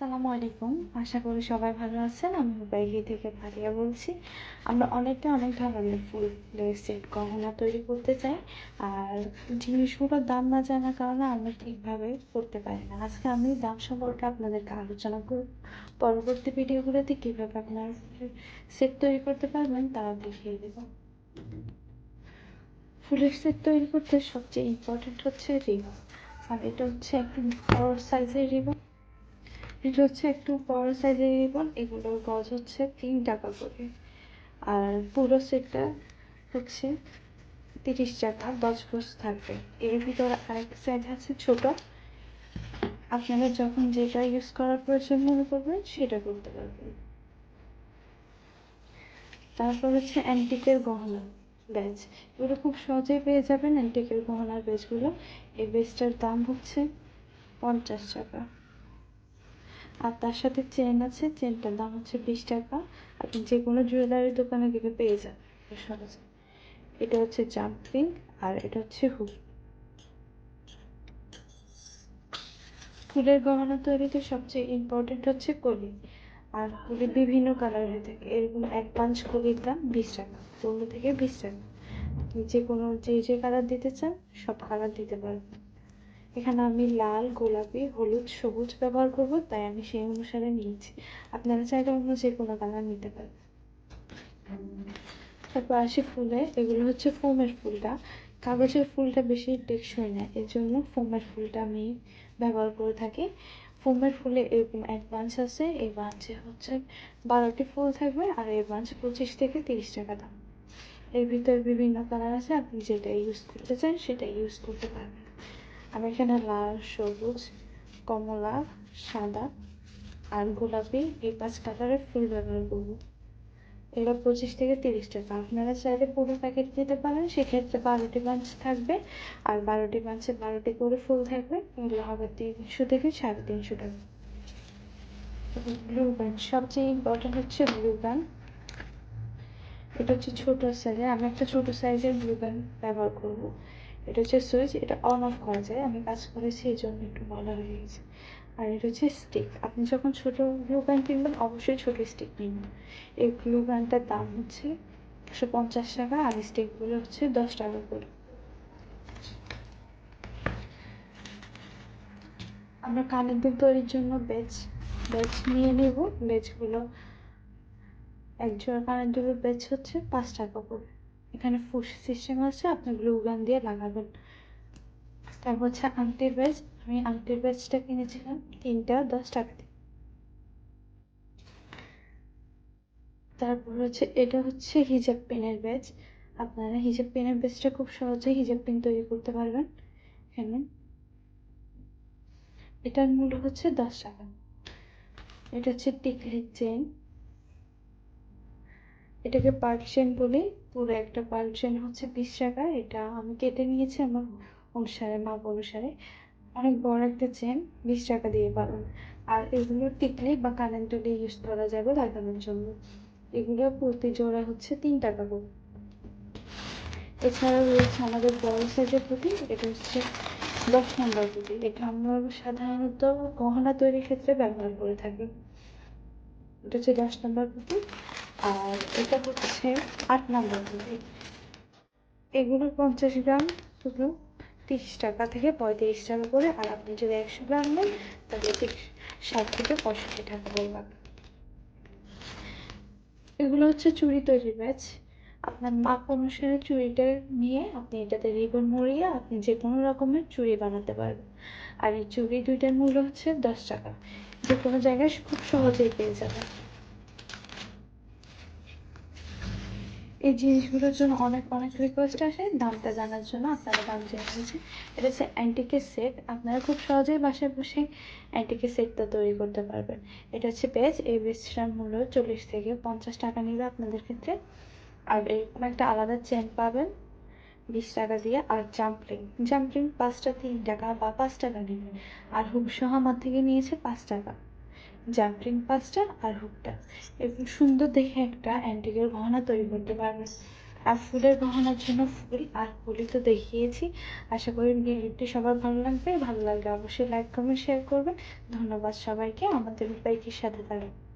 আসসালামু আলাইকুম। আশা করি সবাই ভালো আছেন। আমি হুবাইলি থেকে ভারিয়া বলছি। আমরা অনেকটা অনেক ধরনের ফুলের সেট, গহনা তৈরি করতে চাই। আর জিনিসগুলোর দাম না জানার কারণে আমরা ঠিকভাবে করতে পারি না। আজকে আমি দাম সম্পর্কে আপনাদেরকে আলোচনা করব। পরবর্তী ভিডিওগুলোতে কীভাবে আপনার সেট তৈরি করতে পারবেন তাও দেখিয়ে দেব। ফুলের সেট তৈরি করতে সবচেয়ে ইম্পর্টেন্ট হচ্ছে রিবন। আর এটা হচ্ছে একটু বড় সাইজের রিবন। এটা হচ্ছে একটু বড় সাইজের রিবন এগুলোর গজ হচ্ছে তিন টাকা করে। আর পুরো সেটটা হচ্ছে তিরিশ টাকা দশ গজ থাকবে। এর ভিতরে আরেকটা সাইজ আছে ছোট। আপনারা যখন যেটা ইউজ করার প্রয়োজন মনে করবেন, সেটা করতে পারবেন। তারপর হচ্ছে অ্যান্টিকের গহনা ব্যাচ এগুলো খুব সহজেই পেয়ে যাবেন অ্যান্টিকের গহনার ব্যাচগুলো এই ব্যাচটার দাম হচ্ছে পঞ্চাশ টাকা। আর তার সাথে চেন আছে চেনটার দাম হচ্ছে বিশ টাকা। আপনি যে কোনো জুয়েলারি দোকানে গেলে পেয়ে যাবেন সহজে এটা হচ্ছে জাম্পিং আর এটা হচ্ছে হুক ফুলের গহনা তৈরিতে সবচেয়ে ইম্পর্টেন্ট হচ্ছে কলি। আর কলি বিভিন্ন কালারের থাকে। এরকম এক পাঁচ কলির দাম বিশ টাকা, পনেরো থেকে বিশ টাকা। যে কোনো যে যে কালার দিতে চান, সব কালার দিতে পারবেন এখানে আমি লাল, গোলাপি, হলুদ, সবুজ ব্যবহার করব, তাই আমি সেই অনুসারে নিয়েছি। আপনারা চাইলে অন্য যে কোনো কালার নিতে পারেন। তারপর আসি ফুলে, এগুলো হচ্ছে ফোমের ফুলটা। কাগজের ফুলটা বেশি টেকসই না, এর জন্য ফোমের ফুলটা আমি ব্যবহার করে থাকি। ফোমের ফুলে এরকম এক বাঞ্চ আছে, এই বাঞ্চে হচ্ছে বারোটি ফুল থাকবে, আর এই বাঞ্চ পঁচিশ থেকে তিরিশ টাকা দাম। এর ভিতরে বিভিন্ন কালার আছে, আপনি যেটা ইউজ করতে চান সেটা ইউজ করতে পারবেন। আমি এখানে লাল, সবুজ, কমলা, সাদা আর গোলাপি এই পাঁচ কালারের ফুল ব্যবহার করব। এগুলো পঁচিশ থেকে তিরিশ টাকা। আপনারা চাইলে পুরো প্যাকেট নিতে পারেন, সেক্ষেত্রে বারোটি বাঞ্চ থাকবে। আর বারোটি বাঞ্চে বারোটি করে ফুল থাকবে, এগুলো হবে তিনশো থেকে সাড়ে তিনশো টাকা। ব্লু গান সবচেয়ে ইম্পর্টেন্ট হচ্ছে ব্লু গান এটা হচ্ছে ছোটো সাইজের আমি একটা ছোটো সাইজের ব্লু গান ব্যবহার করব। এটা হচ্ছে সুইচ, এটা অন অফ করা যায়। আমি কাজ করেছি, এই জন্য একটু বলা হয়ে গেছে। আর এটা হচ্ছে স্টিক আপনি যখন ছোটো গ্লু গান কিনবেন, অবশ্যই ছোটো স্টিক কিনবেন। এই গ্লু গানটার দাম হচ্ছে একশো পঞ্চাশ টাকা, আর স্টিকগুলো হচ্ছে দশ টাকা করে। আমরা কানের দুল তৈরির জন্য বেচ বেচ নিয়ে নেব। বেচগুলো এক জোড়া কানের দুলের বেচ হচ্ছে পাঁচ টাকা করে। এখানে ফুস সিস্টেম আছে, আপনি গ্লু গান দিয়ে লাগাবেন। তারপর হচ্ছে আংটির ব্যাচ আমি আংটির ব্যাচটা কিনেছিলাম, তিনটা, দশ টাকা দিয়ে। তারপর হচ্ছে, এটা হচ্ছে হিজাব পেনের ব্যাচ আপনারা হিজাব পেনের ব্যাচটা খুব সহজেই হিজাব পেন তৈরি করতে পারবেন। এখানে এটার মূল্য হচ্ছে দশ টাকা। এটা হচ্ছে টিকলির চেন এটাকে পার্ট চেন বলি। পুরো একটা চেন হচ্ছে বিশ টাকা। এটা আমি কেটে নিয়েছি আমার অনুসারে, মাপ অনুসারে। অনেক বড় একটা চেন বিশ টাকা দিয়ে পাবেন আর এগুলো টিকলি বা কারেন্ট তুলে ইউজ করা যাবে লাগানোর জন্য। এগুলো প্রতি জোড়া হচ্ছে তিন টাকা করে। এছাড়াও রয়েছে আমাদের বড় সাইজের পুঁতি, এটা হচ্ছে দশ নম্বর পুঁতি। এটা আমরা সাধারণত গহনা তৈরির ক্ষেত্রে ব্যবহার করে থাকি। এটা হচ্ছে দশ নম্বর পুঁতি। আর এটা হচ্ছে আট নম্বর এগুলো পঞ্চাশ গ্রাম, শুধু তিরিশ টাকা থেকে পঁয়ত্রিশ টাকা করে। আর আপনি যদি একশো গ্রাম নেন, তাহলে ষাট থেকে পঁয়ষট্টি টাকা পড়বে এগুলো হচ্ছে চুড়ি তৈরির ব্যাচ। আপনার মাপ অনুসারে চুড়িটা নিয়ে আপনি এটাতে রিবন মরিয়ে আপনি যে কোনো রকমের চুড়ি বানাতে পারবেন। আর এই চুড়ি দুইটার মূল্য হচ্ছে দশ টাকা। যে কোনো জায়গায় খুব সহজেই পেয়ে যাবেন। এই জিনিসগুলোর জন্য অনেক অনেক রিকোয়েস্ট আসে। দামটা জানার জন্য আপনারা দাম জেনে নিয়েছেন। এটা হচ্ছে অ্যান্টিকের সেট আপনারা খুব সহজেই বাসায় বসে অ্যান্টিকের সেটটা তৈরি করতে পারবেন। এটা হচ্ছে বেজ এই বেজটার মূল্য চল্লিশ থেকে পঞ্চাশ টাকা নেবে আপনাদের ক্ষেত্রে। আর এরকম একটা আলাদা চেন পাবেন বিশ টাকা দিয়ে। আর জাম্পলিং জাম্পলিং পাঁচটা তিন টাকা বা পাঁচ টাকা নেবে আর হুক সহ আমার থেকে নিয়েছে পাঁচ টাকা। জাম্পলিং পাঁচটা আর হুকটা। এরকম সুন্দর দেখে একটা অ্যান্টিকের গহনা তৈরি করতে পারবেন আর ফুলের গহনার জন্য ফুল আর ফুলই তো দেখিয়েছি। আশা করি ভিডিওটি সবার ভালো লাগবে। ভালো লাগলে অবশ্যই লাইক কমেন্ট শেয়ার করবেন। ধন্যবাদ সবাইকে। আমাদের বাইকের সাথে থাকবে